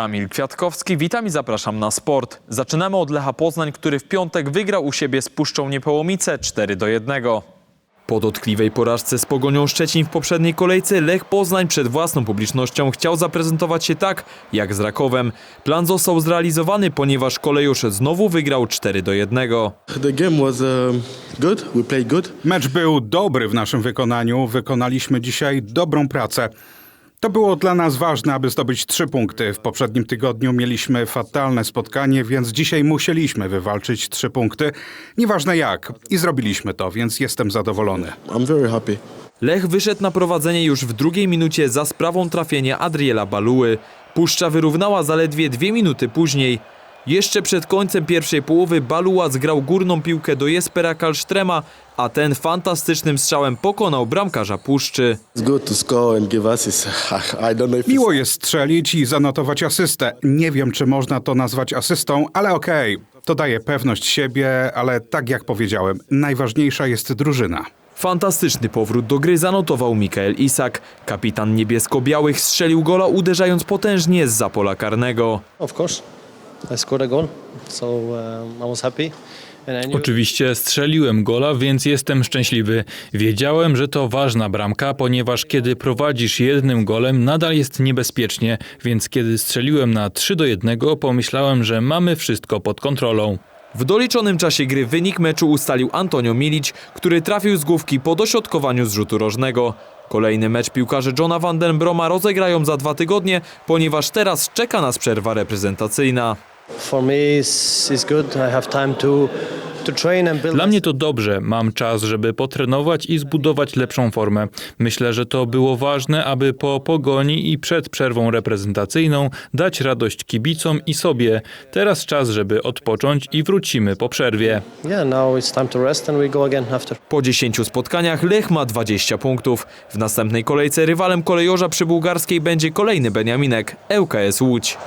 Kamil Kwiatkowski, witam i zapraszam na sport. Zaczynamy od Lecha Poznań, który w piątek wygrał u siebie z Puszczą Niepołomice 4 do 1. Po dotkliwej porażce z Pogonią Szczecin w poprzedniej kolejce Lech Poznań przed własną publicznością chciał zaprezentować się tak, jak z Rakowem. Plan został zrealizowany, ponieważ kolejusz znowu wygrał 4 do 1. The game was um, good. We played good. Mecz był dobry w naszym wykonaniu. Wykonaliśmy dzisiaj dobrą pracę. To było dla nas ważne, aby zdobyć trzy punkty. W poprzednim tygodniu mieliśmy fatalne spotkanie, więc dzisiaj musieliśmy wywalczyć trzy punkty. Nieważne jak. I zrobiliśmy to, więc jestem zadowolony. I'm very happy. Lech wyszedł na prowadzenie już w drugiej minucie za sprawą trafienia Adriela Baluły. Puszcza wyrównała zaledwie dwie minuty później. Jeszcze przed końcem pierwszej połowy Baluła zgrał górną piłkę do Jespera Kalsztrema, a ten fantastycznym strzałem pokonał bramkarza Puszczy. Miło jest strzelić i zanotować asystę. Nie wiem, czy można to nazwać asystą, ale okej. To daje pewność siebie, ale tak jak powiedziałem, najważniejsza jest drużyna. Fantastyczny powrót do gry zanotował Mikael Isak. Kapitan niebiesko-białych strzelił gola uderzając potężnie z pola karnego. Of course, Um, Oczywiście strzeliłem gola, więc jestem szczęśliwy. Wiedziałem, że to ważna bramka, ponieważ kiedy prowadzisz jednym golem, nadal jest niebezpiecznie, więc kiedy strzeliłem na 3 do 1, pomyślałem, że mamy wszystko pod kontrolą. W doliczonym czasie gry wynik meczu ustalił Antonio Milić, który trafił z główki po dośrodkowaniu z rzutu rożnego. Kolejny mecz piłkarze Johna van den Broma rozegrają za dwa tygodnie, ponieważ teraz czeka nas przerwa reprezentacyjna. For me it's, it's good. I have time to to train and build. Dla mnie to dobrze, mam czas, żeby potrenować i zbudować lepszą formę. Myślę, że to było ważne, aby po pogoni i przed przerwą reprezentacyjną dać radość kibicom i sobie. Teraz czas, żeby odpocząć i wrócimy po przerwie. Yeah, now it's time to rest and we go again after. Po 10 spotkaniach Lech ma 20 punktów. W następnej kolejce rywalem kolejorza przy bułgarskiej będzie kolejny Beniaminek, ŁKS Łódź.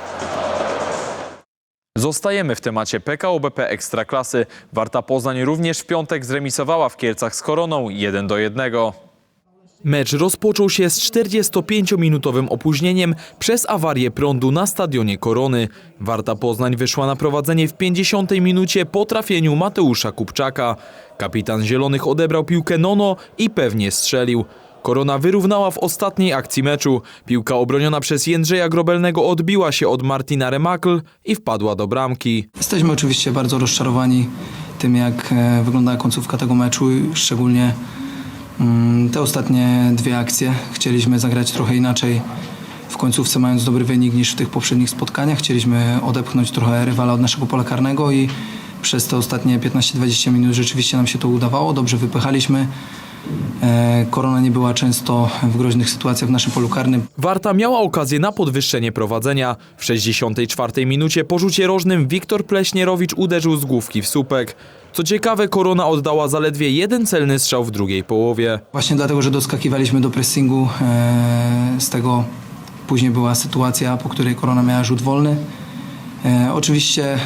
Zostajemy w temacie PKO BP Ekstraklasy. Warta Poznań również w piątek zremisowała w Kielcach z Koroną 1 do 1. Mecz rozpoczął się z 45-minutowym opóźnieniem przez awarię prądu na stadionie Korony. Warta Poznań wyszła na prowadzenie w 50 minucie po trafieniu Mateusza Kupczaka. Kapitan Zielonych odebrał piłkę Nono i pewnie strzelił. Korona wyrównała w ostatniej akcji meczu. Piłka obroniona przez Jędrzeja Grobelnego odbiła się od Martina Remakl i wpadła do bramki. Jesteśmy oczywiście bardzo rozczarowani tym, jak e, wyglądała końcówka tego meczu, szczególnie mm, te ostatnie dwie akcje. Chcieliśmy zagrać trochę inaczej w końcówce, mając dobry wynik niż w tych poprzednich spotkaniach. Chcieliśmy odepchnąć trochę rywala od naszego pola karnego i przez te ostatnie 15-20 minut rzeczywiście nam się to udawało. Dobrze wypychaliśmy. E, Korona nie była często w groźnych sytuacjach w naszym polu karnym. Warta miała okazję na podwyższenie prowadzenia. W 64 minucie po rzucie rożnym Wiktor Pleśnierowicz uderzył z główki w słupek. Co ciekawe, Korona oddała zaledwie jeden celny strzał w drugiej połowie. Właśnie dlatego, że doskakiwaliśmy do pressingu, e, z tego później była sytuacja, po której Korona miała rzut wolny. E, oczywiście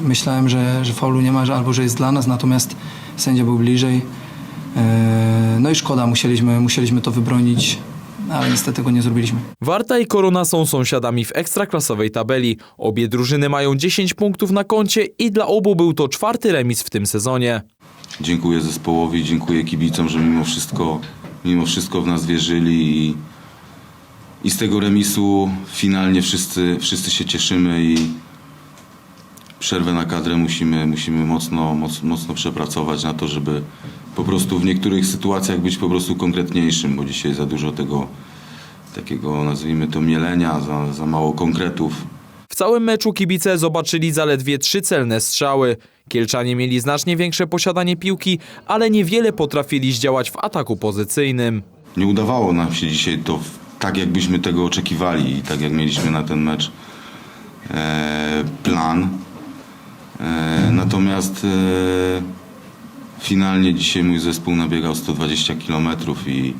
myślałem, że, że faulu nie ma, albo że jest dla nas, natomiast sędzia był bliżej. E, no i szkoda, musieliśmy, musieliśmy to wybronić, ale niestety tego nie zrobiliśmy. Warta i Korona są sąsiadami w ekstraklasowej tabeli. Obie drużyny mają 10 punktów na koncie i dla obu był to czwarty remis w tym sezonie. Dziękuję zespołowi, dziękuję kibicom, że mimo wszystko, mimo wszystko w nas wierzyli i, i z tego remisu finalnie wszyscy, wszyscy się cieszymy i przerwę na kadrę musimy, musimy mocno, moc, mocno przepracować na to, żeby po prostu w niektórych sytuacjach być po prostu konkretniejszym, bo dzisiaj za dużo tego takiego nazwijmy to mielenia, za, za mało konkretów. W całym meczu kibice zobaczyli zaledwie trzy celne strzały. Kielczanie mieli znacznie większe posiadanie piłki, ale niewiele potrafili zdziałać w ataku pozycyjnym. Nie udawało nam się dzisiaj to tak, jakbyśmy tego oczekiwali i tak jak mieliśmy na ten mecz e, plan. E, natomiast e, finalnie dzisiaj mój zespół nabiegał 120 km i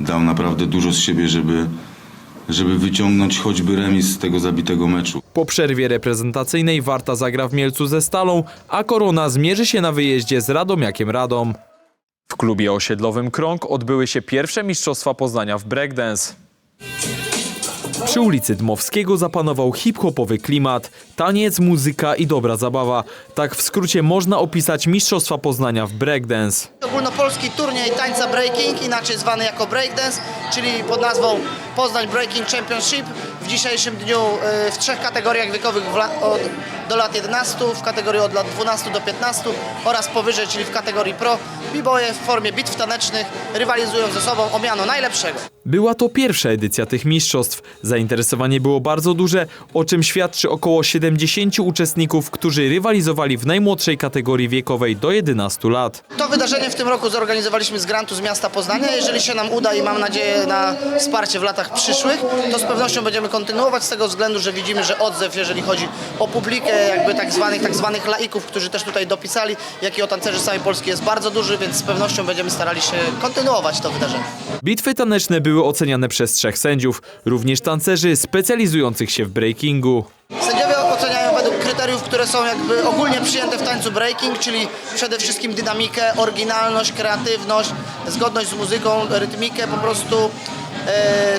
dał naprawdę dużo z siebie, żeby, żeby wyciągnąć choćby remis z tego zabitego meczu. Po przerwie reprezentacyjnej Warta zagra w Mielcu ze Stalą, a Korona zmierzy się na wyjeździe z Radomiakiem Radom. W klubie osiedlowym Krąg odbyły się pierwsze Mistrzostwa Poznania w breakdance. Przy ulicy Dmowskiego zapanował hip-hopowy klimat, taniec, muzyka i dobra zabawa. Tak w skrócie można opisać Mistrzostwa Poznania w breakdance. Ogólnopolski turniej tańca breaking, inaczej zwany jako breakdance, czyli pod nazwą Poznań Breaking Championship. W dzisiejszym dniu y, w trzech kategoriach wiekowych od, do lat 11, w kategorii od lat 12 do 15 oraz powyżej, czyli w kategorii pro. B-boye w formie bitw tanecznych rywalizują ze sobą o miano najlepszego. Była to pierwsza edycja tych mistrzostw. Zainteresowanie było bardzo duże, o czym świadczy około 70 uczestników, którzy rywalizowali w najmłodszej kategorii wiekowej do 11 lat. To wydarzenie w tym roku zorganizowaliśmy z grantu z miasta Poznania. Jeżeli się nam uda i mam nadzieję na wsparcie w latach przyszłych, to z pewnością będziemy kontynuować z tego względu, że widzimy, że odzew, jeżeli chodzi o publikę, jakby tak zwanych, tak zwanych laików, którzy też tutaj dopisali, jak i o tancerzy z całej Polski jest bardzo duży, więc z pewnością będziemy starali się kontynuować to wydarzenie. Bitwy taneczne były oceniane przez trzech sędziów, również tancerzy specjalizujących się w breakingu. Sędziowie oceniają według kryteriów, które są jakby ogólnie przyjęte w tańcu breaking, czyli przede wszystkim dynamikę, oryginalność, kreatywność, zgodność z muzyką, rytmikę, po prostu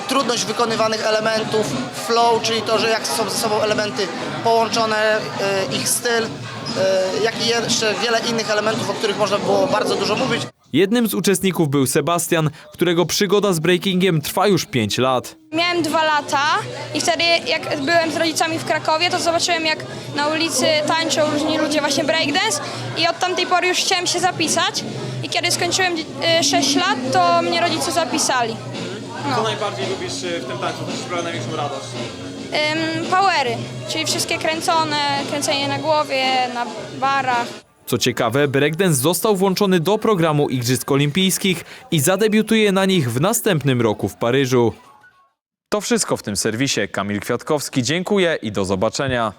trudność wykonywanych elementów, flow, czyli to, że jak są ze sobą elementy połączone, e, ich styl, e, jak i jeszcze wiele innych elementów, o których można było bardzo dużo mówić. Jednym z uczestników był Sebastian, którego przygoda z breakingiem trwa już 5 lat. Miałem dwa lata i wtedy jak byłem z rodzicami w Krakowie, to zobaczyłem jak na ulicy tańczą różni ludzie właśnie breakdance i od tamtej pory już chciałem się zapisać i kiedy skończyłem y, 6 lat, to mnie rodzice zapisali. Co najbardziej lubisz w tym tańcu? Co ci sprawia największą radość? Ym, powery, czyli wszystkie kręcone, kręcenie na głowie, na barach. Co ciekawe, breakdance został włączony do programu Igrzysk Olimpijskich i zadebiutuje na nich w następnym roku w Paryżu. To wszystko w tym serwisie. Kamil Kwiatkowski, dziękuję i do zobaczenia.